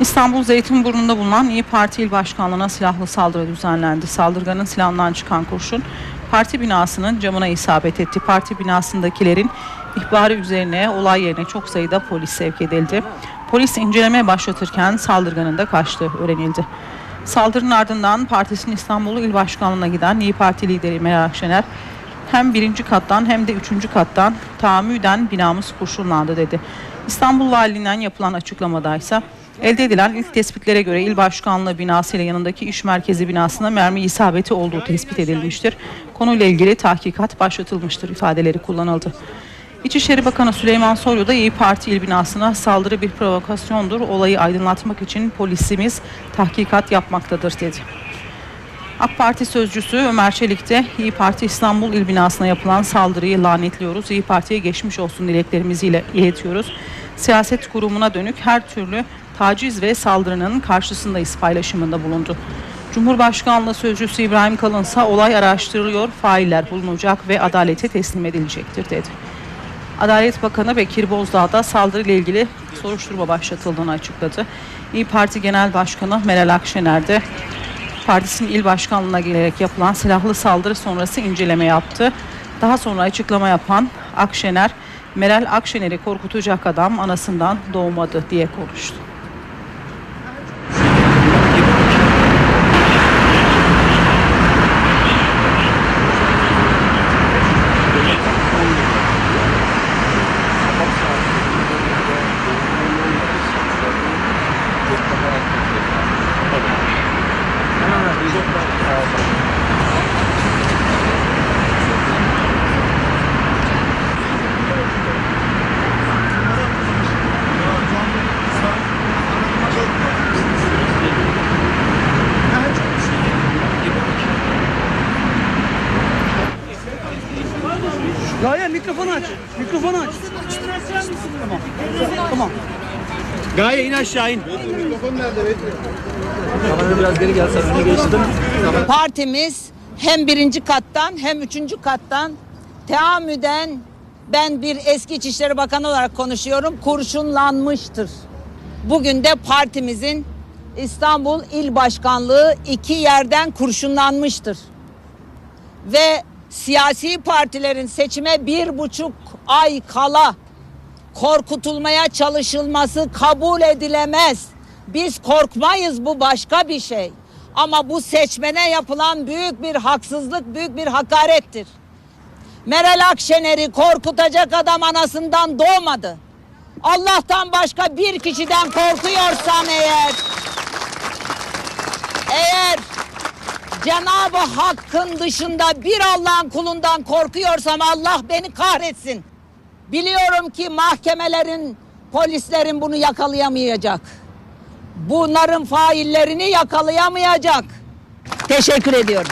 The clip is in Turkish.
İstanbul Zeytinburnu'nda bulunan İyi Parti İl Başkanlığı'na silahlı saldırı düzenlendi. Saldırganın silahından çıkan kurşun parti binasının camına isabet etti. Parti binasındakilerin ihbarı üzerine olay yerine çok sayıda polis sevk edildi. Polis inceleme başlatırken saldırganın da kaçtığı öğrenildi. Saldırının ardından partisinin İstanbul İl Başkanlığı'na giden İyi Parti lideri Meral Akşener hem birinci kattan hem de üçüncü kattan tahammüden binamız kurşunlandı dedi. İstanbul Valiliğinden yapılan açıklamada ise elde edilen ilk tespitlere göre il başkanlığı binası ile yanındaki iş merkezi binasına mermi isabeti olduğu tespit edilmiştir. Konuyla ilgili tahkikat başlatılmıştır ifadeleri kullanıldı. İçişleri Bakanı Süleyman Soylu da İyi Parti il binasına saldırı bir provokasyondur. Olayı aydınlatmak için polisimiz tahkikat yapmaktadır dedi. AK Parti sözcüsü Ömer Çelik de İyi Parti İstanbul İl binasına yapılan saldırıyı lanetliyoruz. İyi Parti'ye geçmiş olsun dileklerimizi ile iletiyoruz. Siyaset kurumuna dönük her türlü taciz ve saldırının karşısındayız paylaşımında bulundu. Cumhurbaşkanlığı sözcüsü İbrahim Kalın ise olay araştırılıyor, failler bulunacak ve adalete teslim edilecektir dedi. Adalet Bakanı Bekir Bozdağ da saldırıyla ilgili soruşturma başlatıldığını açıkladı. İyi Parti Genel Başkanı Meral Akşener de partisinin il başkanlığına gelerek yapılan silahlı saldırı sonrası inceleme yaptı. Daha sonra açıklama yapan Akşener, Meral Akşener'i korkutacak adam anasından doğmadı diye konuştu. Mikrofonu aç. Mikrofonu aç. Tamam. Tamam. Gaye in aşağı in. Partimiz hem birinci kattan hem üçüncü kattan teamüden ben bir eski İçişleri Bakanı olarak konuşuyorum kurşunlanmıştır. Bugün de partimizin İstanbul İl Başkanlığı iki yerden kurşunlanmıştır. Ve siyasi partilerin seçime bir buçuk ay kala korkutulmaya çalışılması kabul edilemez. Biz korkmayız bu başka bir şey. Ama bu seçmene yapılan büyük bir haksızlık, büyük bir hakarettir. Meral Akşener'i korkutacak adam anasından doğmadı. Allah'tan başka bir kişiden korkuyorsan eğer eğer Cenab-ı Hakk'ın dışında bir Allah'ın kulundan korkuyorsam Allah beni kahretsin. Biliyorum ki mahkemelerin, polislerin bunu yakalayamayacak. Bunların faillerini yakalayamayacak. Teşekkür ediyorum.